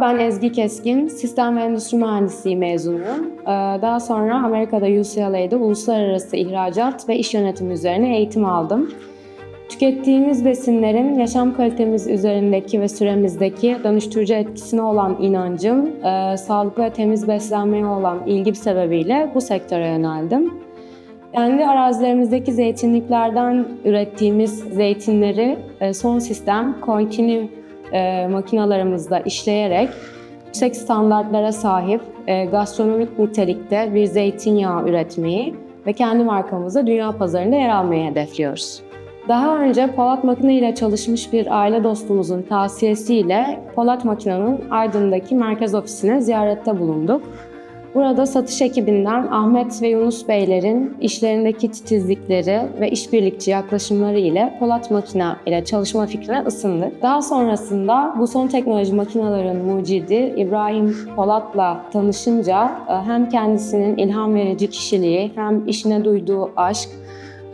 Ben Ezgi Keskin. Sistem ve Endüstri Mühendisliği mezunuyum. Ee, Daha sonra Amerika'da UCLA'da uluslararası ihracat ve iş yönetimi üzerine eğitim aldım. Tükettiğimiz besinlerin yaşam kalitemiz üzerindeki ve süremizdeki dönüştürücü etkisine olan inancım, e, sağlıklı ve temiz beslenmeye olan ilgim sebebiyle bu sektöre yöneldim. Kendi arazilerimizdeki zeytinliklerden ürettiğimiz zeytinleri e, son sistem continue e, makinalarımızda işleyerek yüksek standartlara sahip e, gastronomik nitelikte bir zeytinyağı üretmeyi ve kendi markamızda dünya pazarında yer almayı hedefliyoruz. Daha önce Polat Makine ile çalışmış bir aile dostumuzun tavsiyesiyle Polat Makine'nin Aydın'daki merkez ofisine ziyarette bulunduk. Burada satış ekibinden Ahmet ve Yunus Beylerin işlerindeki titizlikleri ve işbirlikçi yaklaşımları ile Polat Makina ile çalışma fikrine ısındık. Daha sonrasında bu son teknoloji makinelerin mucidi İbrahim Polat'la tanışınca e, hem kendisinin ilham verici kişiliği hem işine duyduğu aşk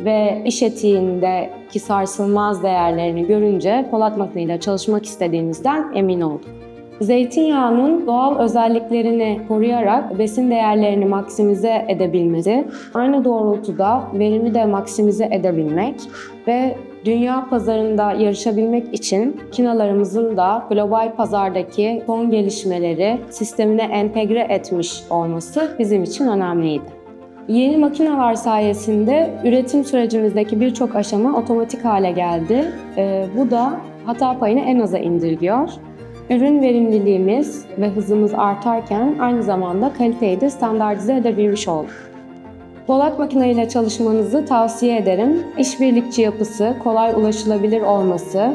ve iş etiğindeki sarsılmaz değerlerini görünce Polat Makine ile çalışmak istediğimizden emin olduk. Zeytinyağının doğal özelliklerini koruyarak besin değerlerini maksimize edebilmesi, aynı doğrultuda verimi de maksimize edebilmek ve dünya pazarında yarışabilmek için kinalarımızın da global pazardaki son gelişmeleri sistemine entegre etmiş olması bizim için önemliydi. Yeni makineler sayesinde üretim sürecimizdeki birçok aşama otomatik hale geldi. Ee, bu da hata payını en aza indirgiyor. Ürün verimliliğimiz ve hızımız artarken aynı zamanda kaliteyi de standartize edebilmiş olduk. Polat makine ile çalışmanızı tavsiye ederim. İşbirlikçi yapısı, kolay ulaşılabilir olması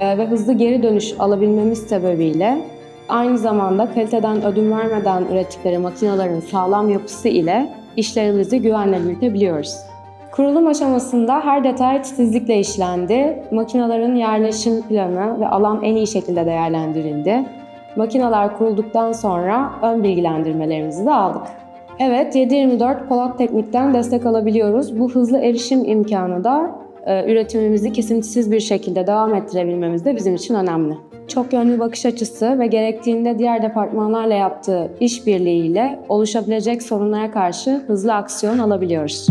e, ve hızlı geri dönüş alabilmemiz sebebiyle aynı zamanda kaliteden ödün vermeden ürettikleri makinelerin sağlam yapısı ile işlerimizi güvenle yürütebiliyoruz. Kurulum aşamasında her detay titizlikle işlendi. Makinelerin yerleşim planı ve alan en iyi şekilde değerlendirildi. Makineler kurulduktan sonra ön bilgilendirmelerimizi de aldık. Evet, 7/24 Polat Teknik'ten destek alabiliyoruz. Bu hızlı erişim imkanı da e, üretimimizi kesintisiz bir şekilde devam ettirebilmemiz de bizim için önemli. Çok yönlü bakış açısı ve gerektiğinde diğer departmanlarla yaptığı işbirliğiyle oluşabilecek sorunlara karşı hızlı aksiyon alabiliyoruz.